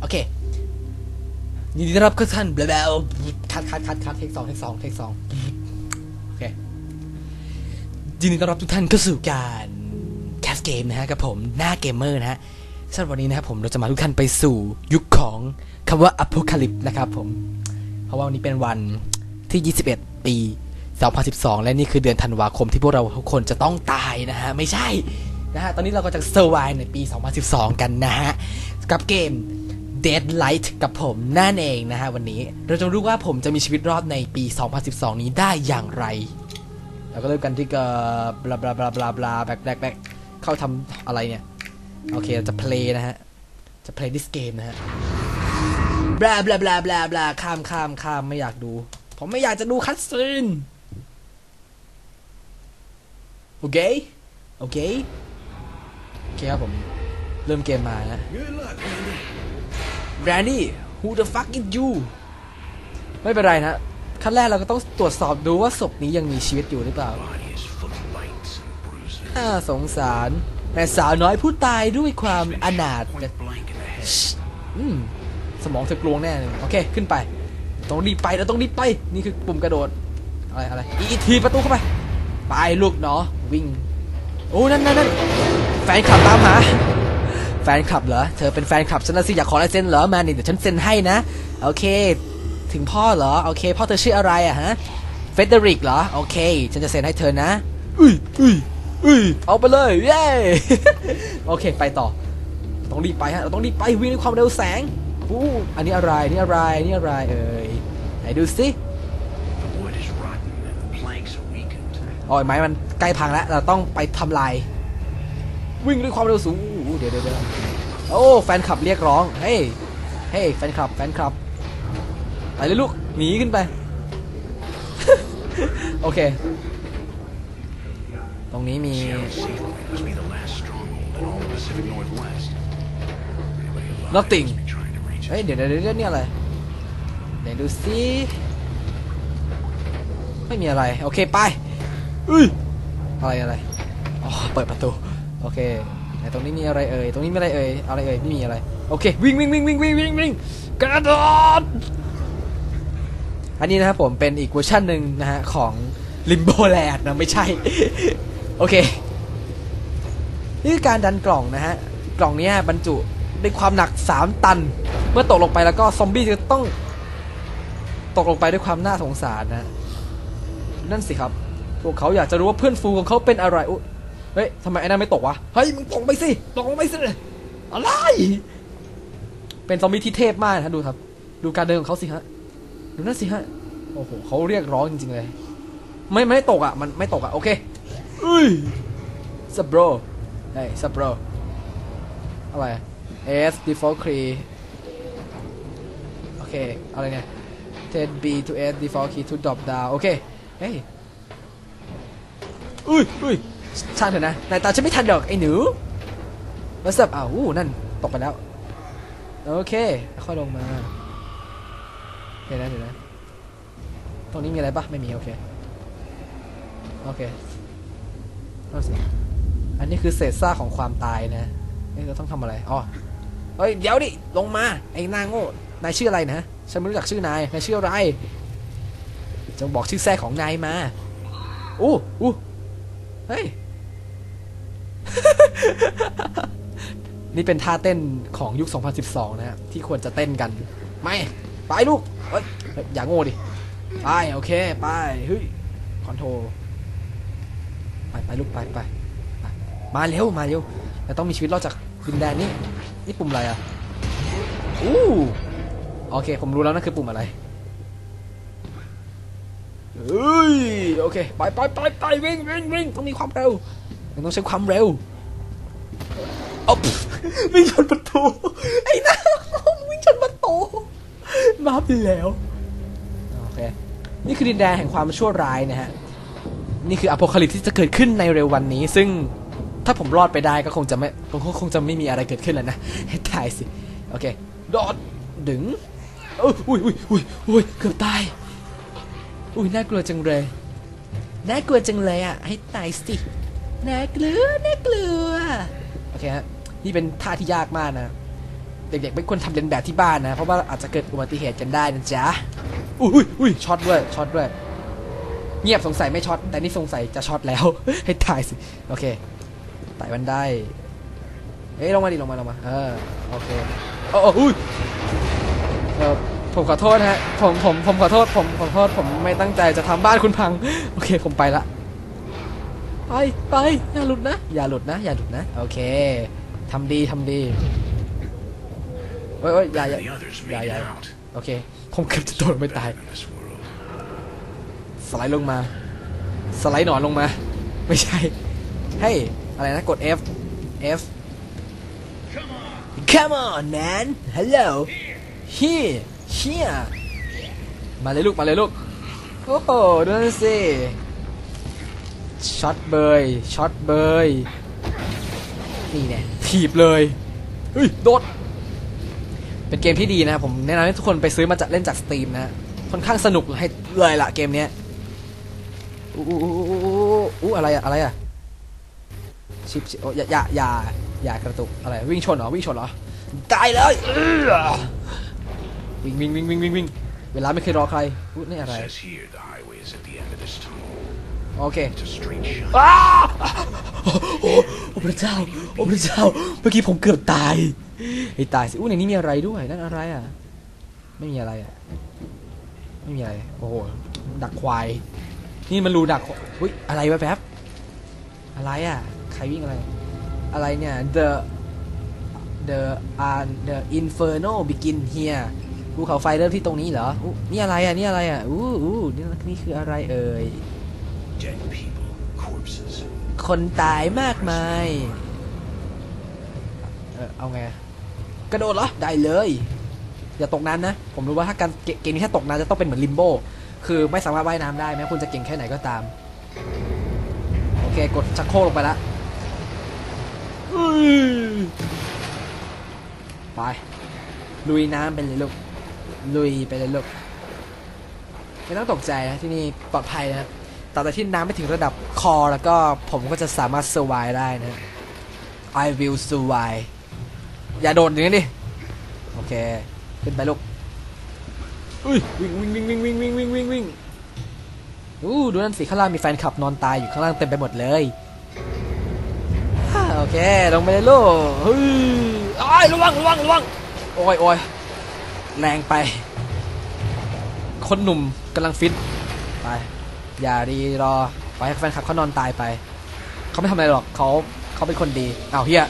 โอเคยินดีต้อนรับทุกท่านแล้วคัดคัดคัดคัดเทคสองเทคสองเทคสองโอเคยินดีต้อนรับทุกท่านเข้าสู่การแคสเกมนะฮะกับผมหน้าเกมเมอร์นะฮะสำหรับวันนี้นะครับผมเราจะมาทุกท่านไปสู่ยุคของคำว่าอ p o c a l y p s e นะครับผม เพราะว่าวันนี้เป็นวันที่ 21 ปี 2012 และนี่คือเดือนธันวาคมที่พวกเราทุกคนจะต้องตายนะฮะ ไม่ใช่ นะฮะ ตอนนี้เราก็จะเซอร์ไวในปี 2012 กันนะฮะ กับเกม Deadlight กับผมนั่นเองนะฮะ วันนี้ เราจะรู้ว่าผมจะมีชีวิตรอดในปี 2012 นี้ได้อย่างไร เราก็เริ่มกันที่เอ่อบลาบลาบลาบลาบลาแบกแบกแบกเข้าทำอะไรเนี่ย โอเค เราจะ play นะฮะ จะ play this game นะฮะบลาบลาบลาบลาบลาข้ามข้ามข้ามไม่อยากดู ผมไม่อยากจะดูคัตซีนโอเคโอเค อเคครับผม เริ่มเกมมานะ Good luck, Andy. แบรนดี้ who the fuck is you ไม่เป็นไรนะ ขั้นแรกเราก็ต้องตรวจสอบดูว่าศพนี้ยังมีชีวิตอยู่หรือเปล่าน่าสงสารแม่สาวน้อยผู้ตายด้วยความอนาถ Point blank in the head. อืมสมองเธอกลวงแน่เลยโอเค ขึ้นไป ต้องรีบไปแล้วต้องรีบไป นี่คือปุ่มกระโดด อะไรอะไรอีอีทีประตูเข้าไป ไปลูกเนาะวิ่ง โอ้ นั่นนั่นนั่น แฟนคลับตามหา แฟนคลับเหรอ เธอเป็นแฟนคลับฉันนะสิอยากขอลายเซ็นเหรอ มานี่เดี๋ยวฉันเซ็นให้นะ โอเค ถึงพ่อเหรอ โอเค พ่อเธอชื่ออะไรอะฮะ เฟเดริกเหรอ โอเค ฉันจะเซ็นให้เธอนะ อุ้ยอุ้ยอุ้ยเอาไปเลย เย้ โอเค ไปต่อ ต้องรีบไปฮะ เราต้องรีบไปวิ่งด้วยความเร็วแสงอู้อันนี้อะไร นี่อะไร นี่อะไร เอ่ย ไหนดูสิ The wood is rotten and the planks are weakened. โอ้ยไม้มันใกล้พังแล้ว เราต้องไปทำลาย วิ่งด้วยความเร็วสูงเดี๋ยวเดี๋ยวเดี๋ยวโอ้แฟนคลับเรียกร้อง เฮ้ย เฮ้ยแฟนคลับแฟนคลับ ไปเลยลูก หนีขึ้นไป โอเค ตรงนี้มี nothing เฮ้ย เดี๋ยวเดี๋ยวเดี๋ยวนี่อะไรไหนดูสิไม่มีอะไร โอเค ไปอุ้ยอะไรอะไร อ๋อ เปิดประตู โอเคไหนตรงนี้มีอะไรเอ่ยตรงนี้มีอะไรเอ่ยอะไรเอ่ยไม่มีอะไรโอเควิ่งวิ่งวิ่งวิ่งวิ่งวิ่งวิ่งกระโดดอันนี้นะครับผมเป็นอีกเวอร์ชันหนึ่งนะฮะของ Limbo Land นะไม่ใช่ โอเค นี่คือการดันกล่องนะฮะ กล่องนี้บรรจุด้วยความหนัก 3 ตัน เมื่อตกลงไปแล้วก็ซอมบี้จะต้อง ตกลงไปด้วยความน่าสงสารนะ นั่นสิครับ พวกเขาอยากจะรู้ว่าเพื่อนฟูของเขาเป็นอะไรอุ เฮ้ยทำไมไอ้นั่นไม่ตกวะ เฮ้ยมึงตกไปสิตกไปสิอะไร เป็นซอมบี้ที่เทพมากนะดูครับ ดูการเดินของเขาสิฮะ ดูนั่นสิฮะ โอ้โหเขาเรียกร้องจริงๆเลย ไม่ไม่ตกอะ มันไม่ตกอะ โอเคเอ้ยซับโบรเฮ้ยซับโบรอะไร S default key โอเค อะไรเนี่ย set B to S default key to drop down โอเค เฮ้ยอุ้ยอุ้ย ช่างเถอะนะนายตาฉันไม่ทันดอกไอ้หนูมาสับอ้าวอู้นั่นตกไปแล้ว โอเคค่อยลงมาเดี๋ยวนะเดี๋ยวนะตรงนี้มีอะไรปะไม่มีโอเคโอเคเอาสิอันนี้คือเศษซากของความตายนะเอ้ยเราต้องทำอะไรอ๋อเฮ้ยเดี๋ยวดิลงมาไอ้หนางโง่นายชื่ออะไรนะฉันไม่รู้จักชื่อนายนายชื่ออะไรจงบอกชื่อแท้ของนายมาอู้อู้เฮ้ย นี่เป็นท่าเต้นของยุค 2012 นะฮะที่ควรจะเต้นกัน ไม่ ไปลูกเอ้ยเฮ้ยอย่าโง่ดิ ไป โอเค ไปเฮ้ยคอนโทรลไปไปลูกไปไปไปมาเร็ว มาเร็วเราต้องมีชีวิตรอดจากดินแดนนี้ นี่ปุ่มอะไรอะอู้โอเค ผมรู้แล้วนั่นคือปุ่มอะไรเฮ้ย โอเค ไปไปไปไปวิ่งวิ่งวิ่งต้องมีความเร็วมันต้องใช้ความเร็ว อ๊อบวิ่งชนประตู ไอ้น้าวิ่งชนประตูมาไปแล้วโอเคนี่คือดินแดนแห่งความชั่วร้ายนะฮะ นี่คืออ p o คาลิปที่จะเกิดขึ้นในเร็ววันนี้ ซึ่งถ้าผมรอดไปได้ก็คงจะไม่คงคงจะไม่มีอะไรเกิดขึ้นแล้วนะให้ตายสิ โอเคโดดดึงอยอุ้ยอุ้ยอุ้ยอุ้ยเกือบตาย อุ้ยน่ากลัวจังเลย น่ากลัวจังเลยอะ ให้ตายสิ น่ากลัว น่ากลัว โอเคฮะ นี่เป็นท่าที่ยากมากนะ เด็กๆไม่ควรทำเลียนแบบที่บ้านนะ เพราะว่าอาจจะเกิดอุบัติเหตุกันได้นะจ๊ะ อุ้ยอุ้ยอุ้ยช็อตด้วยช็อตด้วย เงียบสงสัยไม่ช็อต แต่นี่สงสัยจะช็อตแล้ว ให้ตายสิ โอเคไต่บันไดเอ้ยลงมาดิลงมาลงมา เออ โอเคโอ้โอ้อุ้ยเออผมขอโทษฮะ ผมผมผมขอโทษ ผมขอโทษ ผมไม่ตั้งใจจะทำบ้านคุณพัง โอเค ผมไปละ ไปไปอย่าหลุดนะ อย่าหลุดนะ อย่าหลุดนะ โอเค ทำดีทำดีโอ้ยโอ้ยอย่าอย่า The others อย่า made อย่า it out. โอเคผมเกือบจะโดนไม่ตาย Better than this world. สไลด์ลงมา สไลด์หนอนลงมา ไม่ใช่เฮ้ยอะไรนะ กด F F Come on man Hello Here Here มาเลยลูก มาเลยลูก โอ้โหดูนั่นสิช็อตเบยช็อตเบยนี่แน่ ถีบเลยเฮ้ยโดด เป็นเกมที่ดีนะ ผมแนะนำให้ทุกคนไปซื้อมาจากเล่นจากสตรีมนะค่อนข้างสนุกให้เลยล่ะเกมเนี้ยอู้อู้อู้อู้อู้อู้อะไรอะอะไรอะชิปชิปโอ้ยอย่าอย่าอย่าอย่ากระตุกอะไรวิ่งชนเหรอวิ่งชนเหรอตายเลยเอื้อวิ่งวิ่งวิ่งวิ่งวิ่งวิ่งเวลาไม่เคยรอใครอู้นี่อะไร Says here the highway is at the end of this tunnel. โอเค It's a straight shot. อ้า โอ้โอ้พระเจ้า โอ้พระเจ้า เมื่อกี้ผมเกือบตายไอ้ตายสิอู้ในนี้มีอะไรด้วย นั่นอะไรอะ ไม่มีอะไรอะ ไม่มีอะไร โอ้โห ดักควาย นี่มันรูดักอุ้ย อะไรวะแป๊บ อะไรอะ ใครวิ่งอะไร อะไรเนี่ย the the uh, the inferno begin here ภูเขาไฟเริ่มที่ตรงนี้เหรออู้นี่อะไรอะ นี่อะไรอะ อู้อู้นี่นี่คืออะไรเอ่ย Dead people, corpses. คนตายมากมาย เออเอาไง กระโดดเหรอ ได้เลย อย่าตกน้ำนะ ผมรู้ว่าถ้าการเกเกมนี้ถ้าตกน้ำจะต้องเป็นเหมือนลิมโบ คือไม่สามารถว่ายน้ำได้แม้คุณจะเก่งแค่ไหนก็ตาม โอเค กดชักโครกลงไปละอุ้ยไป ลุยน้ำไปเลยลูก ลุยไปเลยลูก ไม่ต้องตกใจนะที่นี่ปลอดภัยนะแต่แต่ที่น้ำไม่ถึงระดับคอ แล้วก็ผมก็จะสามารถ survive ได้นะ I will survive อย่าโดดอย่างนี้ดิ โอเค ขึ้นไปลูกอุ้ยวิ่งวิ่งวิ่งวิ่งวิ่งวิ่งวิ่งวิ่งวิ่งอู้ดูนั่นสิข้างล่างมีแฟนคลับนอนตายอยู่ข้างล่างเต็มไปหมดเลยฮ่าโอเค ลงไปเลยลูกเฮ้ยอ้ายระวังระวังระวังโอ้ยโอ้ยแรงไป คนหนุ่มกำลังฟิตไป อย่าดีรอไปให้แฟนคลับเขานอนตายไป เขาไม่ทำอะไรหรอกเขาเขาเป็นคนดีอ้าวเฮีย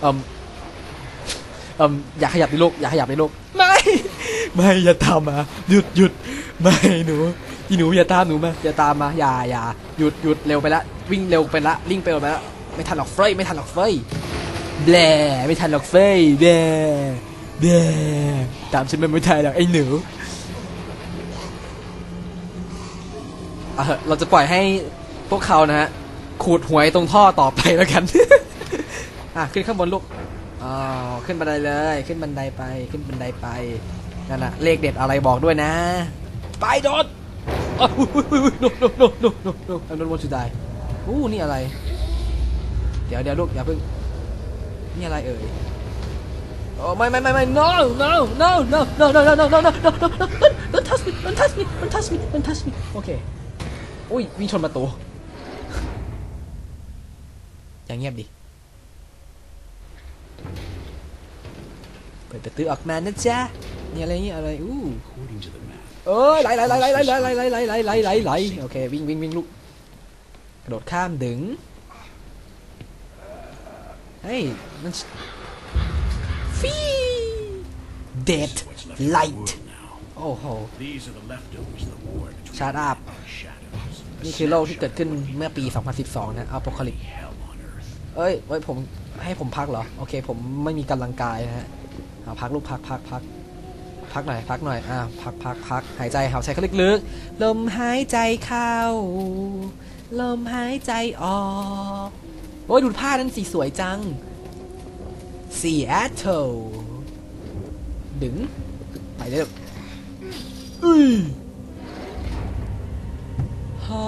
เอิมเอิมอย่าขยับดิลูกอย่าขยับดิลูกไม่ ไม่อย่าตามมาหยุดหยุดไม่หนูอีหนูอย่าตามหนูมาอย่าตามมาอย่าอย่าหยุดหยุดเร็วไปละวิ่งเร็วไปละลิ่งไปเร็วไปละไม่ทันหรอกเฟยไม่ทันหรอกเฟยแบลไม่ทันหรอกเฟยแบลแบลตามฉันมาไม่ทันหรอกไอ้หนู เอาเถอะเราจะปล่อยให้พวกเขานะฮะขูดหวยตรงท่อต่อไปแล้วกัน อะขึ้นข้างบนลูกอ๋อขึ้นบันไดเลย ขึ้นบันไดไปขึ้นบันไดไปนั่นน่ะเลขเด็ดอะไรบอกด้วยนะ ไปโดนอ้าวอุ้ยอุ้ยอุ้ย no no no no no no I don't want to die อู้นี่อะไร เดี๋ยวเดี๋ยวลูกอย่าเพิ่งนี่อะไรเอ่ยโอ้ไม่ไม่ไม่ไม่ no no no no no no no no no no no no no don't touch me don't touch me don't touch me don't touch me โอเคอุ้ยวิ่งชนประตู อย่างเงียบดิ เปิดประตูออกมานะจ๊ะนี่อะไรนี่อะไร อู้ According to the map, เออไหลไหลไหลไหลไหลไหลไหลไหลไหลไหลไหลไหลไหลโอเควิ่งวิ่งวิ่งลูกกระโดดข้ามดึง เฮ้ยมันฟีเด็ด what's left of ไล the ท์ world now. โอ้โห These are the leftovers of the นี่คือโลกที่เกิดขึ้นเมื่อปี 2012 นะ a p o c a l y p s e hell on earth. เอ้ยเอ้ยผมให้ผมพักเหรอ โอเค ผมไม่มีกำลังกายนะฮะเอาพักลูกพักพักพักพักหน่อยพักหน่อยอ่าพักพักพักหายใจหายใจเขาลึกๆลมหายใจเข้า ลมหายใจออกโอ้ยดูผ้านั้นสีสวยจังสีแอตเทลดึงไปเลยลูกอุ้ยา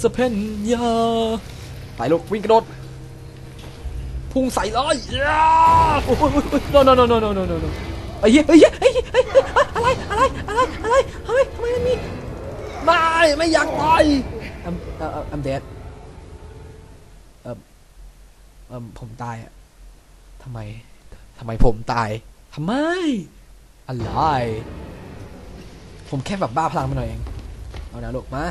สเปนยา ไปลูกวิ่งกระโดด พุ่งใส่เลยโอ้ยโนโนโนโนโนโนโนไอ้เหี้ยไอ้เหี้ยไอ้เหี้ยอะไรอะไรอะไรอะไรเฮ้ยทำไมมันมีไม่ไม่อยากตาย I'm uh, I'm dead เอ่อเอ่อผมตายอะทำไมทำไมผมตายทำไมอะไรผมแค่แบบบ้าพลังไปหน่อยเอง เอานะลูกมา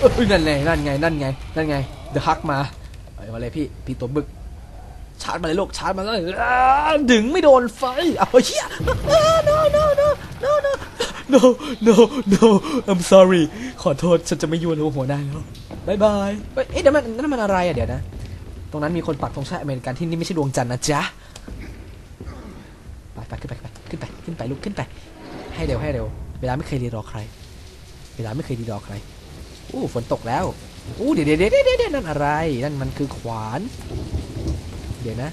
เอ้ยนั่นไงนั่นไงนั่นไงนั่นไงเดอะฮักมาเอามาเลยพี่พี่ตัวบึกชาร์จมาเลยลูกชาร์จมาเลยดึงไม่โดนไฟเอาเฮีย no no no no no no no no I'm sorry ขอโทษฉันจะไม่ยั่วโลหัวได้แล้วบายบายเอ๊ะเดี๋ยวมันนั่นมันอะไรอะเดี๋ยวนะ ตรงนั้นมีคนปักธงชาติอเมริกันที่นี่ไม่ใช่ดวงจันทร์นะจ๊ะไปไปขึ้นไปขึ้นไปขึ้นไปลุกขึ้นไป ให้เร็วให้เร็ว เวลาไม่เคยรีรอใคร เวลาไม่เคยรีรอใครอู้ฝนตกแล้วอู้เดี๋ยวเดี๋ยวเดี๋ยวเดี๋ยวเดดนั่นอะไร นั่นมันคือขวาน เดี๋ยวนะ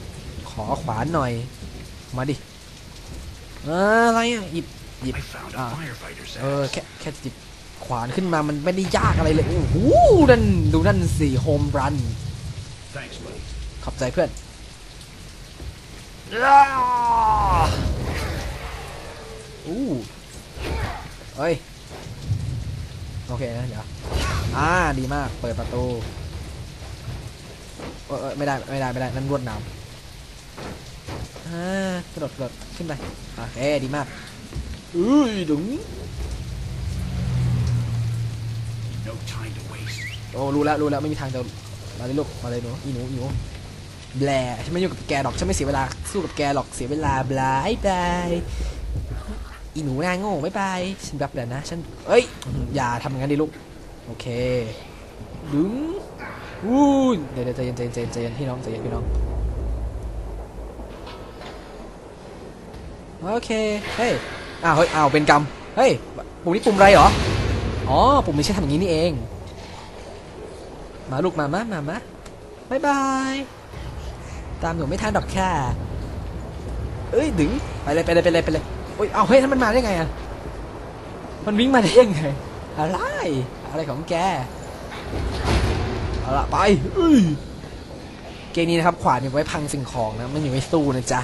ขอขวานหน่อย มาดิเอออะไรอะหยิบหยิบเออแค่แค่หยิบขวานขึ้นมามันไม่ได้ยากอะไรเลยโอ้โหนั่นดูนั่นสิโฮมรันขอบใจเพื่อนอู้ เฮ้ย โอเคนะเดี๋ยว อ่า ดีมาก เปิดประตูเออเออไม่ได้ ไม่ได้ ไม่ได้ นั่นรวดหนามอ่ากระโดดกระโดดขึ้นไป โอเค ดีมากอุ้ยดึง No time to waste. โอ้รู้แล้ว รู้แล้ว ไม่มีทางจะ มาเลยลูก มาเลยหนูอีหนูอีหนูแบลฉันไม่ยุ่งกับแกหรอก ฉันไม่เสียเวลา สู้กับแกหรอก เสียเวลาบลายบาย อีหนูนาโง่ไม่บายฉันแบบเดี๋ยวนะฉันเอ้ยอย่าทำอย่างนั้นดิลูกโอเคดึงวู้ยเดี๋ยวเจียวใจเย็นใจเย็นใจเย็นใจเย็นพี่น้องใจเย็นพี่น้องโอเคเฮ้ยอ้าวเฮ้ยอ้าวเป็นกรรมเฮ้ยปุ่มนี้ปุ่มอะไรเหรออ๋อปุ่มไม่ใช่ทำอย่างนี้นี่เอง มาลูกมามามามาบายบายตามหนูไม่ทันดอกค่ะเอ้ยดึงไปเลยไปเลยไปเลยไปเลย อ้ยเอาเฮ้ยนั้นมันมาได้ไงอะมันวิ่งมาได้ยังไงอะไรอะไรของแกเอาละไปเกมนี้นะครับขวานมีไว้พังสิ่งของนะไม่มีไว้สู้นะจ๊ะ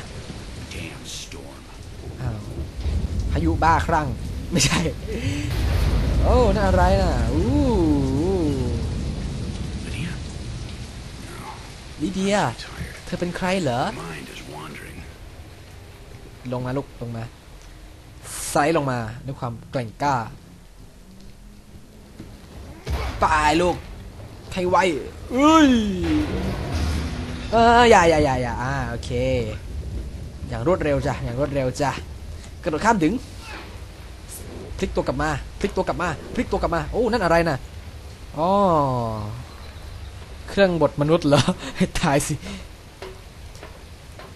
อ้าวพายุบ้าครั่งไม่ใช่ โอ้นั่นอะไรน่ะอู้ลิเดีย เธอเป็นใครเหรอ ลงมาลูก ลงมา ไซส์ลงมาด้วยความแกร่งกล้าไปลูกให้ไวเอ้ยเอออย่าอย่าอย่าอย่าอ่าโอเค อย่างรวดเร็วจ้ะอย่างรวดเร็วจ้ะกระโดดข้ามถึงพลิกตัวกลับมาพลิกตัวกลับมาพลิกตัวกลับมาโอ้นั่นอะไรน่ะอ๋อเครื่องบดมนุษย์เหรอให้ตายสิ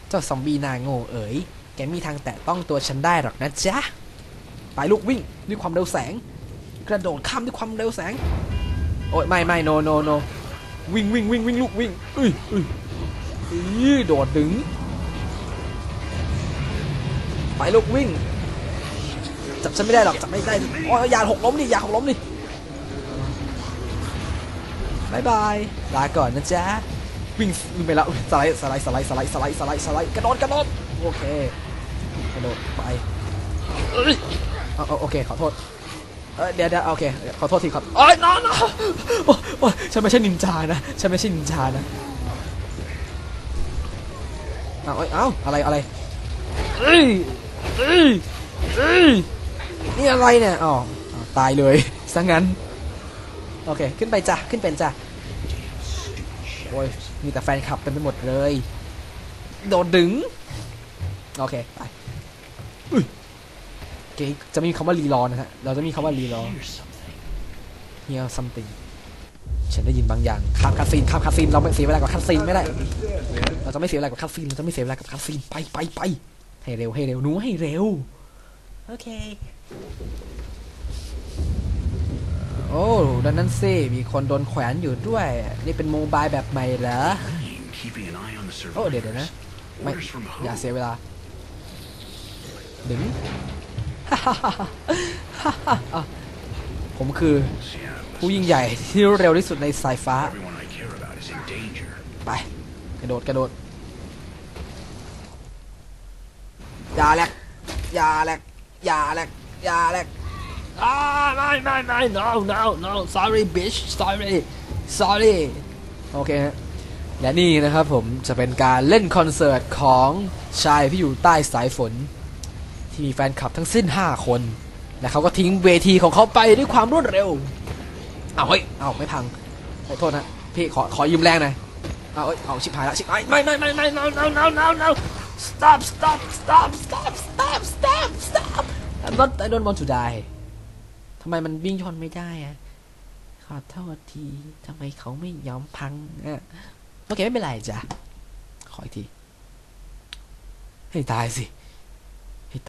เจ้าซอมบี้นาโง่เอ๋ยแกมีทางแตะต้องตัวฉันได้หรอกนะจ๊ะ ไปลูกวิ่งด้วยความเร็วแสง กระโดดข้ามด้วยความเร็วแสง โอ้ยไม่ไม่โนโนโนวิ่งวิ่งวิ่งวิ่งลูกวิ่งอุ้ยอุ้ยอื้อโดดดึง ไปลูกวิ่ง จับฉันไม่ได้หรอกจับไม่ได้โอ้ยอย่าหกล้มดิยาหกล้มดิบายบายลาก่อนนะจ๊ะวิ่งวิ่งไปแล้วสไลด์สไลด์สไลด์สไลด์สไลด์สไลด์สไลด์กระโดดกระโดดโอเคกระโดดไป โอเคขอโทษเดี๋ยวเดี๋ยวโอเคขอโทษทีครับเอ้ยนอนนโอ้โอ้ยฉันไม่ใช่นินจานะฉันไม่ใช่นินจานะเอาเอ้ยเอาอะไรอะไรเอ้ยเอ้ยเอ้ยนี่อะไรเนี่ยอ๋อตายเลยซะงั้นโอเคขึ้นไปจ้ะขึ้นเป็นจ้ะโอ้ยมีแต่แฟนคลับเต็มไปหมดเลย โดดดึง โอเค ไป กจะไม่มีคำว่ารีรอนะฮะ เราจะมีคำว่ารีรอ Here's something. hear something ฉันได้ยินบางอย่างข้ามคาซีนข้ามคาซีนเราไม่เสียเวลากับคาซีนไม่ได้ เราจะไม่เสียเวลากับคาซีนเราจะไม่เสียเวลากับคาซีนไปไปไปให้เร็วให้เร็วหนูให้เร็วโอเคโอ้ดังนั้นสิมีคนโดนแขวนอยู่ด้วย นี่เป็นโมบายแบบใหม่เหรอโอ้เดี๋ยวนะไม่อย่าเสียเวลาดึง ผมคือ Yeah, ผู้ยิ่งใหญ่ที่เร็วที่สุดในสายฟ้า everyone I care about is in danger. ไป กระโดดกระโดดอย่าแหลกอย่าแหลกอย่าแหลกอย่าแหลกอ่าไม่ไม่ไม่ no no no sorry bitch sorry sorry โอเคฮะและนี่นะครับผมจะเป็นการเล่นคอนเสิร์ตของชายที่อยู่ใต้สายฝน ที่มีแฟนคลับทั้งสิ้น 5 คน และเขาก็ทิ้งเวทีของเขาไปด้วยความรวดเร็วเอาเฮ้ยเอาไม่พังขอโทษนะพี่ขอขอยืมแรงหน่อยเอาเอ้ยเอาชิบหายละชิบหายไม่ไม่ไม่ไม่ no no no no no stop stop stop stop stop stop stop I'm not I don't want to die ทำไมมันวิ่งชนไม่ได้อะขอโทษทีทำไมเขาไม่ยอมพังอะโอเคไม่เป็นไรจ้ะขออีกทีให้ตายสิ